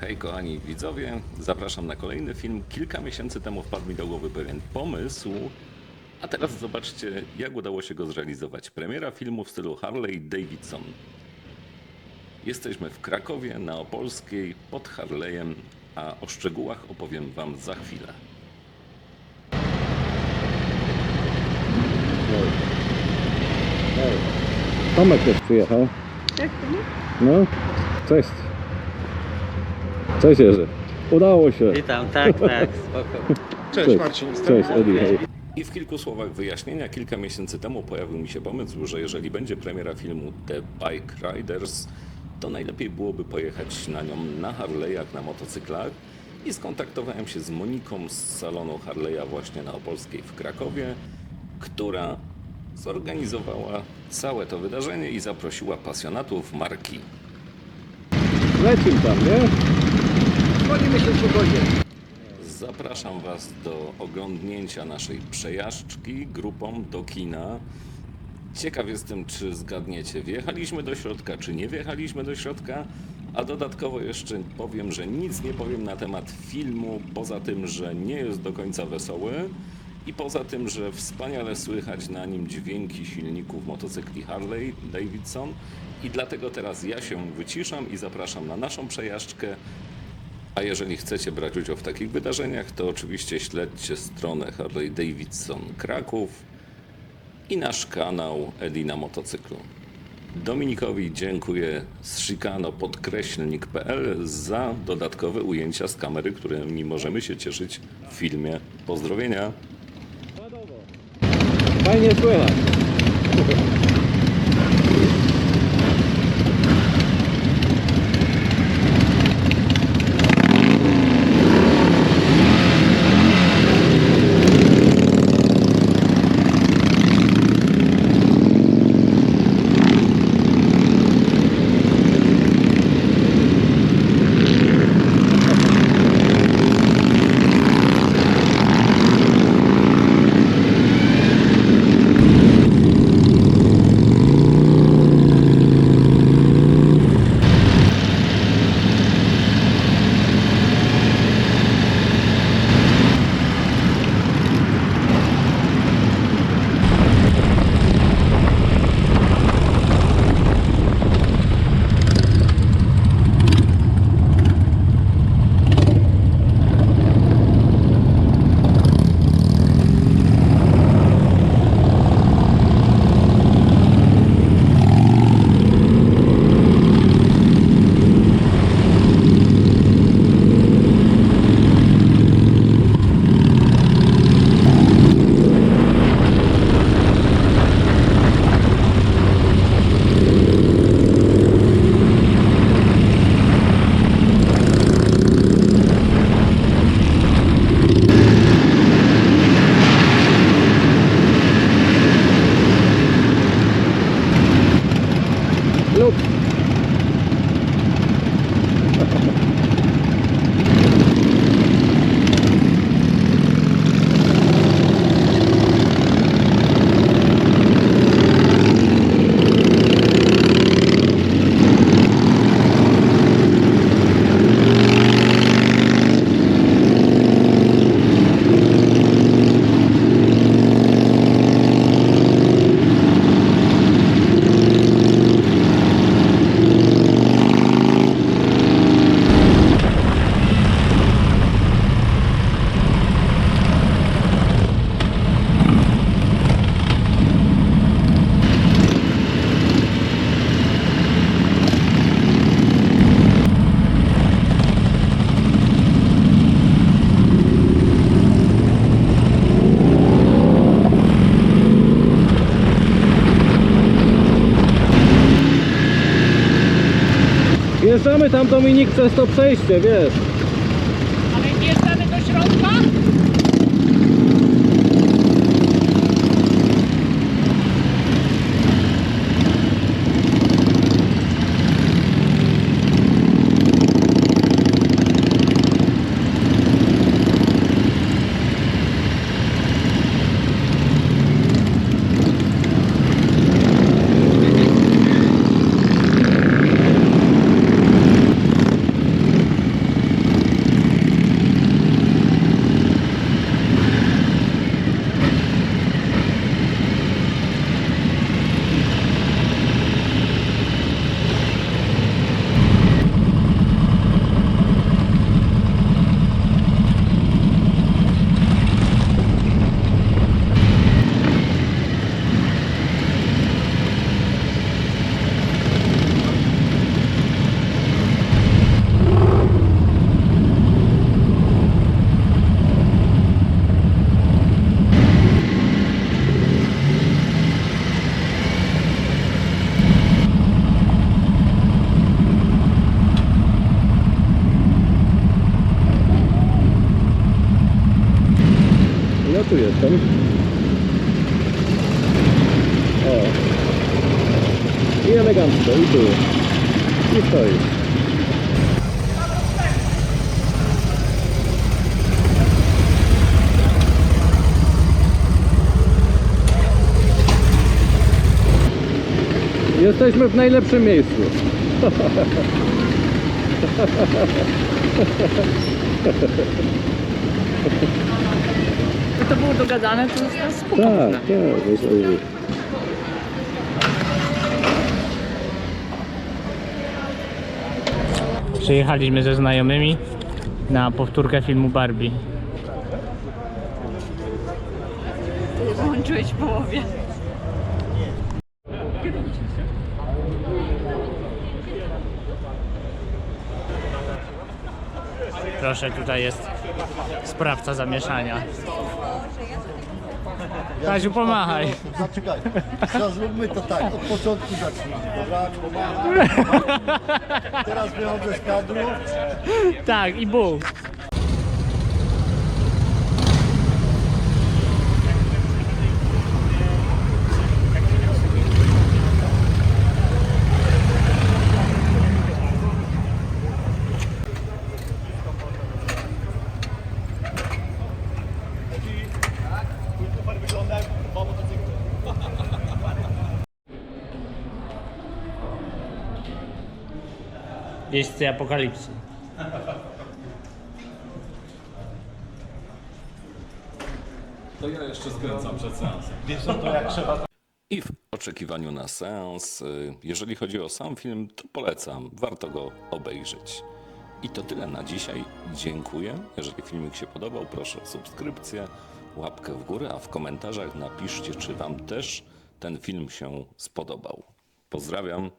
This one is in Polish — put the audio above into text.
Hej kochani widzowie, zapraszam na kolejny film. Kilka miesięcy temu wpadł mi do głowy pewien pomysł, a teraz zobaczcie jak udało się go zrealizować. Premiera filmu w stylu Harley Davidson. Jesteśmy w Krakowie, na Opolskiej, pod Harley'em, a o szczegółach opowiem wam za chwilę. Tomek też przyjechał. To? No, cześć. Cześć Jerzy. Udało się. Witam, tak, tak, spoko. Cześć Marcin. Cześć Edi, hej. I w kilku słowach wyjaśnienia, kilka miesięcy temu pojawił mi się pomysł, że jeżeli będzie premiera filmu The Bike Riders, to najlepiej byłoby pojechać na nią na Harley'ach, na motocyklach. I skontaktowałem się z Moniką z salonu Harley'a właśnie na Opolskiej w Krakowie, która zorganizowała całe to wydarzenie i zaprosiła pasjonatów marki. Lecim tam, nie? Dzwonimy się spokojnie. Zapraszam Was do oglądnięcia naszej przejażdżki grupą do kina. Ciekaw jestem, czy zgadniecie, wjechaliśmy do środka, czy nie wjechaliśmy do środka. A dodatkowo jeszcze powiem, że nic nie powiem na temat filmu, poza tym, że nie jest do końca wesoły i poza tym, że wspaniale słychać na nim dźwięki silników motocykli Harley Davidson. I dlatego teraz ja się wyciszam i zapraszam na naszą przejażdżkę. A jeżeli chcecie brać udział w takich wydarzeniach, to oczywiście śledźcie stronę Harley Davidson Kraków i nasz kanał Edi na motocyklu. Dominikowi dziękuję z Chicano podkreślnik.pl za dodatkowe ujęcia z kamery, którymi możemy się cieszyć w filmie. Pozdrowienia! Fajnie słychać. Tam Dominik przez to przejście, wiesz. Tu jestem. O. I elegancko, i tu. I stoi. Jesteśmy w najlepszym miejscu. To było dogadane, to jest spoko. Tak, tak, jest Przyjechaliśmy ze znajomymi na powtórkę filmu Barbie. Włączyłeś w połowie. Proszę, tutaj jest sprawca zamieszania. Kaziu, pomachaj. Zaczekaj. Teraz zróbmy to tak, od początku zacznijmy, dobra? Pomagam. Teraz wychodzę z kadru. Tak, i Bóg. Jeźdźcy apokalipsy. I w oczekiwaniu na seans, y, jeżeli chodzi o sam film, to polecam, warto go obejrzeć. I to tyle na dzisiaj. Dziękuję. Jeżeli filmik się podobał, proszę o subskrypcję, łapkę w górę, a w komentarzach napiszcie, czy Wam też ten film się spodobał. Pozdrawiam.